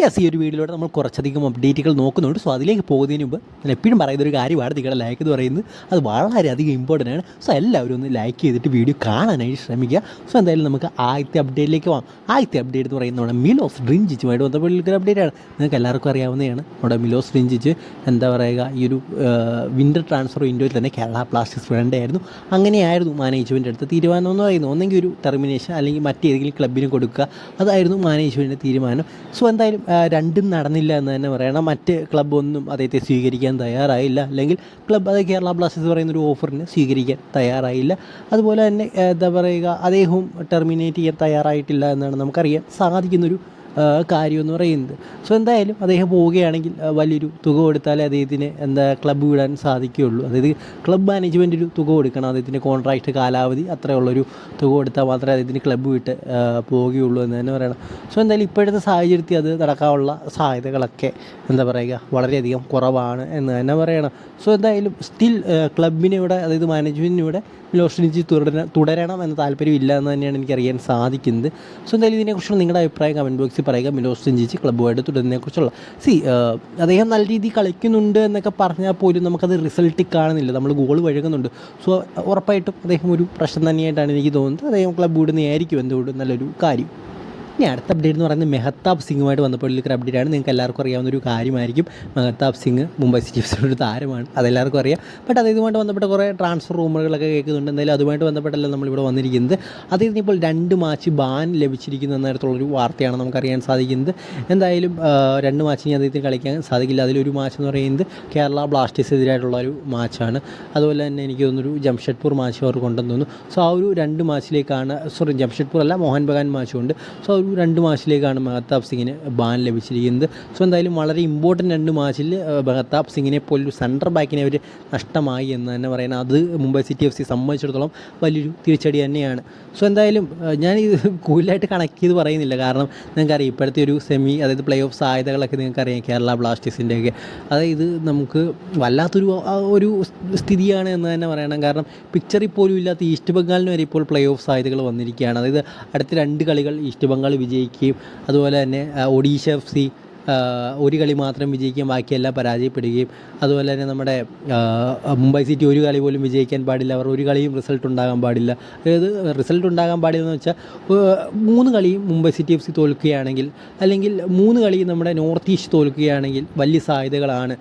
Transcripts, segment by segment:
Yes ഈ ഒരു വീഡിയോയിലൂടെ നമ്മൾ കുറച്ചധികം അപ്ഡേറ്റുകൾ നോക്കുന്നുണ്ട്. സോ അതിലേക്ക് പോകുന്നതിന് മുമ്പ് ഞാൻ എപ്പോഴും പറയുന്ന ഒരു കാര്യമാണ്. നിങ്ങളുടെ ലൈക്ക് എന്ന് പറയുന്നത് അത് വളരെയധികം ഇമ്പോർട്ടന്റ് ആണ്. സോ എല്ലാവരും ഒന്ന് ലൈക്ക് ചെയ്തിട്ട് വീഡിയോ കാണാനായിട്ട് ശ്രമിക്കുക. സോ എന്തായാലും നമുക്ക് ആദ്യത്തെ അപ്ഡേറ്റിലേക്ക് പോകാം ആദ്യത്തെ അപ്ഡേറ്റ് എന്ന് പറയുന്നത് നമ്മുടെ മിലോസ് ഡ്രിഞ്ചിച്ചുമായിട്ട് ബന്ധപ്പെട്ടുള്ള അപ്ഡേറ്റ് ആണ്. നിങ്ങൾക്ക് എല്ലാവർക്കും അറിയാവുന്നതാണ്. നമ്മുടെ മിലോസ് ഡ്രിഞ്ചിച്ച് എന്താ പറയുക ഈ ഒരു വിന്റർ ട്രാൻസ്ഫർ വിൻഡോയിൽ തന്നെ കേരള ബ്ലാസ്റ്റേഴ്സ് വേണ്ടായിരുന്നു അങ്ങനെയായിരുന്നു മാനേജ്മെന്റ് എടുത്ത തീരുമാനം എന്ന് പറയുന്നത്. ഒന്നെങ്കിൽ ഒരു ടെർമിനേഷൻ അല്ലെങ്കിൽ മറ്റേതെങ്കിലും ക്ലബിന് കൊടുക്കുക. അതായിരുന്നു മാനേജ്മെന്റിന്റെ തീരുമാനം. സോ എന്തായാലും രണ്ടും നടന്നില്ല എന്ന് തന്നെ പറയണം മറ്റ് ക്ലബ് ഒന്നും അദ്ദേഹത്തെ സ്വീകരിക്കാൻ തയ്യാറായില്ല. അല്ലെങ്കിൽ ക്ലബ്ബ് അത് കേരള ബ്ലാസ്റ്റേഴ്സ് പറയുന്ന ഒരു ഓഫറിന് സ്വീകരിക്കാൻ തയ്യാറായില്ല. അതുപോലെ തന്നെ എന്താ പറയുക അദ്ദേഹവും ടെർമിനേറ്റ് ചെയ്യാൻ തയ്യാറായിട്ടില്ല എന്നാണ് നമുക്കറിയാൻ സാധിക്കുന്നൊരു ആ, കാര്യം എന്ന് പറയുന്നത്. സോ എന്തായാലും അദ്ദേഹം പോവുകയാണെങ്കിൽ വലിയൊരു തുക കൊടുത്താലേ അദ്ദേഹത്തിന് എന്താ ക്ലബ്ബ് വിടാൻ സാധിക്കുകയുള്ളൂ. അതായത് ക്ലബ്ബ് മാനേജ്മെന്റ് ഒരു തുക കൊടുക്കണം. അദ്ദേഹത്തിന്റെ കോൺട്രാക്റ്റ് കാലാവധി അത്രയുള്ളൊരു തുക കൊടുത്താൽ മാത്രമേ അദ്ദേഹത്തിന് ക്ലബ്ബ് വിട്ട് പോവുകയുള്ളൂ എന്ന് തന്നെ പറയണം. സോ എന്തായാലും ഇപ്പോഴത്തെ സാഹചര്യത്തിൽ അത് നടക്കാനുള്ള സാധ്യതകളൊക്കെ എന്താ പറയുക വളരെയധികം കുറവാണ് എന്ന് തന്നെ പറയണം. സോ എന്തായാലും സ്റ്റിൽ ക്ലബിനിവിടെ അതായത് മാനേജ്മെന്റിന് ഇവിടെ മിലോഷനിച്ച് തുടരണം തുടരണം എന്ന താല്പര്യമില്ല എന്ന് തന്നെയാണ് എനിക്കറിയാൻ സാധിക്കുന്നത്. സോ എന്തായാലും ഇതിനെക്കുറിച്ചുള്ള നിങ്ങളുടെ അഭിപ്രായം കമന്റ് ബോക്സിൽ പറയുക മിലോസ് രഞ്ജിച്ച് ക്ലബ്ബുമായിട്ട് തുടരുന്നതിനെക്കുറിച്ചുള്ള. സി അദ്ദേഹം നല്ല രീതിയിൽ കളിക്കുന്നുണ്ട് എന്നൊക്കെ പറഞ്ഞാൽ പോലും നമുക്കത് റിസൾട്ട് കാണുന്നില്ല. നമ്മൾ ഗോൾ വഴങ്ങുന്നുണ്ട്. സോ ഉറപ്പായിട്ടും അദ്ദേഹം ഒരു പ്രശ്നം തന്നെയായിട്ടാണ് എനിക്ക് തോന്നുന്നത്. അദ്ദേഹം ക്ലബ്ബ് വിടുന്നതായിരിക്കും എന്തുകൊണ്ടും നല്ലൊരു കാര്യം. ഇനി അടുത്ത അപ്ഡേറ്റ് എന്ന് പറയുന്നത് മെഹത്താബ് സിംഗുമായിട്ട് ബന്ധപ്പെട്ടുള്ള ഒരു അപ്ഡേറ്റ് ആണ്. നിങ്ങൾക്ക് എല്ലാവർക്കും അറിയാവുന്ന ഒരു കാര്യമായിരിക്കും. മെഹത്താബ് സിംഗ് മുംബൈ സിറ്റി എഫ്സിയുടെ ഒരു താരമാണ്. അതെല്ലാവർക്കും അറിയാം. ബട്ട് അതുമായിട്ട് ബന്ധപ്പെട്ട കുറേ ട്രാൻസ്ഫർ റൂമുകളൊക്കെ കേൾക്കുന്നുണ്ട്. എന്തായാലും അതുമായിട്ട് ബന്ധപ്പെട്ടല്ല നമ്മളിവിടെ വന്നിരിക്കുന്നത്. അദ്ദേഹത്തിന് ഇപ്പോൾ രണ്ട് മാച്ച് ബാൻ ലഭിച്ചിരിക്കുന്ന നേരത്തുള്ളൊരു വാർത്തയാണ് നമുക്കറിയാൻ സാധിക്കുന്നത്. എന്തായാലും രണ്ട് മാച്ചിന് അദ്ദേഹത്തിന് കളിക്കാൻ സാധിക്കില്ല. അതിലൊരു മാച്ച് എന്ന് പറയുന്നത് കേരള ബ്ലാസ്റ്റേഴ്സിനെതിരായിട്ടുള്ള ഒരു മാച്ചാണ് അതുപോലെ തന്നെ എനിക്ക് തോന്നുന്നൊരു ജംഷഡ്പൂർ മാച്ച് അവർ കൊണ്ടെന്ന് തോന്നുന്നു. സോ ആ ഒരു രണ്ട് മാച്ചിലേക്കാണ് സോറി ജംഷഡ്പൂർ അല്ല മോഹൻ ബഗാൻ മാച്ചുണ്ട് സോ ഒരു രണ്ട് മാച്ചിലേക്കാണ് മെഹത്താബ് സിംഗിന് ബാൻ ലഭിച്ചിരിക്കുന്നത്. സോ എന്തായാലും വളരെ ഇമ്പോർട്ടന്റ് രണ്ട് മാച്ചിൽ മെഹത്താബ് സിംഗിനെ പോലൊരു സെന്റർ ബാക്കിനെ അവർ നഷ്ടമായി എന്ന് തന്നെ പറയുന്നത് അത് മുംബൈ സിറ്റി എഫ് സി സംബന്ധിച്ചിടത്തോളം വലിയൊരു തിരിച്ചടി തന്നെയാണ്. സോ എന്തായാലും ഞാൻ ഇത് കൂടുതലായിട്ട് കണക്ട് ചെയ്ത് പറയുന്നില്ല. കാരണം നിങ്ങൾക്കറിയാം ഇപ്പോഴത്തെ ഒരു സെമി അതായത് പ്ലേ ഓഫ് സാധ്യതകളൊക്കെ നിങ്ങൾക്കറിയാം കേരള ബ്ലാസ്റ്റേഴ്സിന്റെയൊക്കെ അതായത് നമുക്ക് വല്ലാത്തൊരു ഒരു സ്ഥിതിയാണ് എന്ന് തന്നെ പറയണം. കാരണം പിക്ചറിൽ പോലും ഇല്ലാത്ത ഈസ്റ്റ് ബംഗാളിന് വരെ ഇപ്പോൾ പ്ലേ ഓഫ് സാധ്യതകൾ വന്നിരിക്കുകയാണ്. അതായത് അടുത്ത രണ്ട് കളികൾ ഈസ്റ്റ് ബംഗാൾ വിജയിക്കുകയും അതുപോലെ തന്നെ ഒഡീഷ എഫ് സി ഒരു കളി മാത്രം വിജയിക്കുകയും ബാക്കിയെല്ലാം പരാജയപ്പെടുകയും അതുപോലെ തന്നെ നമ്മുടെ മുംബൈ സിറ്റി ഒരു കളി പോലും വിജയിക്കാൻ പാടില്ല അവർ ഒരു കളിയും റിസൾട്ട് ഉണ്ടാകാൻ പാടില്ല. അതായത് റിസൾട്ട് ഉണ്ടാകാൻ പാടില്ല എന്ന് വെച്ചാൽ മൂന്ന് കളിയും മുംബൈ സിറ്റി എഫ് സി തോൽക്കുകയാണെങ്കിൽ അല്ലെങ്കിൽ മൂന്ന് കളിയും നമ്മുടെ നോർത്ത് ഈസ്റ്റ് തോൽക്കുകയാണെങ്കിൽ വലിയ സാധ്യതകളാണ്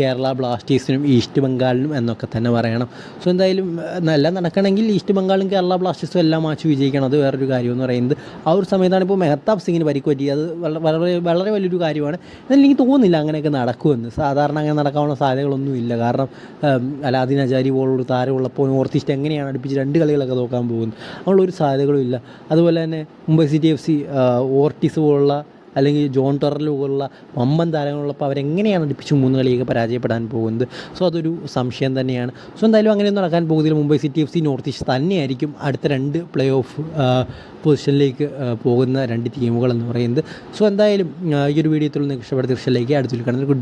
കേരള ബ്ലാസ്റ്റേഴ്സിനും ഈസ്റ്റ് ബംഗാളിനും എന്നൊക്കെ തന്നെ പറയണം. സോ എന്തായാലും നല്ല നടക്കണമെങ്കിൽ ഈസ്റ്റ് ബംഗാളും കേരള ബ്ലാസ്റ്റേഴ്സും എല്ലാം മാച്ച് വിജയിക്കണം. അത് വേറൊരു കാര്യം എന്ന് പറയുന്നത് ആ ഒരു സമയത്താണ് ഇപ്പോൾ മെഹത്താബ് സിംഗിന് പരിക്ക് പറ്റിയത് അത് വളരെ വളരെ വലിയൊരു കാര്യമാണ്. എന്നാലും എനിക്ക് തോന്നുന്നില്ല അങ്ങനെയൊക്കെ നടക്കുമെന്ന്. സാധാരണ അങ്ങനെ നടക്കാനുള്ള സാധ്യതകളൊന്നുമില്ല കാരണം അലാദിൻ അജാരി പോലുള്ള താരമുള്ളപ്പോൾ നോർത്ത് ഈസ്റ്റ് എങ്ങനെയാണ് അടുപ്പിച്ച് രണ്ട് കളികളൊക്കെ നോക്കാൻ പോകുന്നത്? അങ്ങനെയുള്ള ഒരു സാധ്യതകളും ഇല്ല. അതുപോലെ തന്നെ Mumbai city F C Ortiz പോലുള്ള അല്ലെങ്കിൽ ജോൺ ടെറൽ പോലുള്ള വമ്പൻ താരങ്ങളുള്ളപ്പോൾ അവരെങ്ങനെയാണ് അടുപ്പിച്ച് മൂന്ന് കളിയൊക്കെ പരാജയപ്പെടാൻ പോകുന്നത്? സോ അതൊരു സംശയം തന്നെയാണ്. സോ എന്തായാലും അങ്ങനെയൊന്നും നടക്കാൻ പോകുന്നില്ല Mumbai city F C north east തന്നെയായിരിക്കും അടുത്ത രണ്ട് പ്ലേ ഓഫ് പൊസിഷനിലേക്ക് പോകുന്ന രണ്ട് ടീമുകൾ എന്ന് പറയുന്നത്. സോ എന്തായാലും ഈ ഒരു വീഡിയോ നിങ്ങൾക്ക് ഇഷ്ടപ്പെട്ട തീർച്ചയായും അടുത്തൊരു കാണുന്നത് ഗുഡ്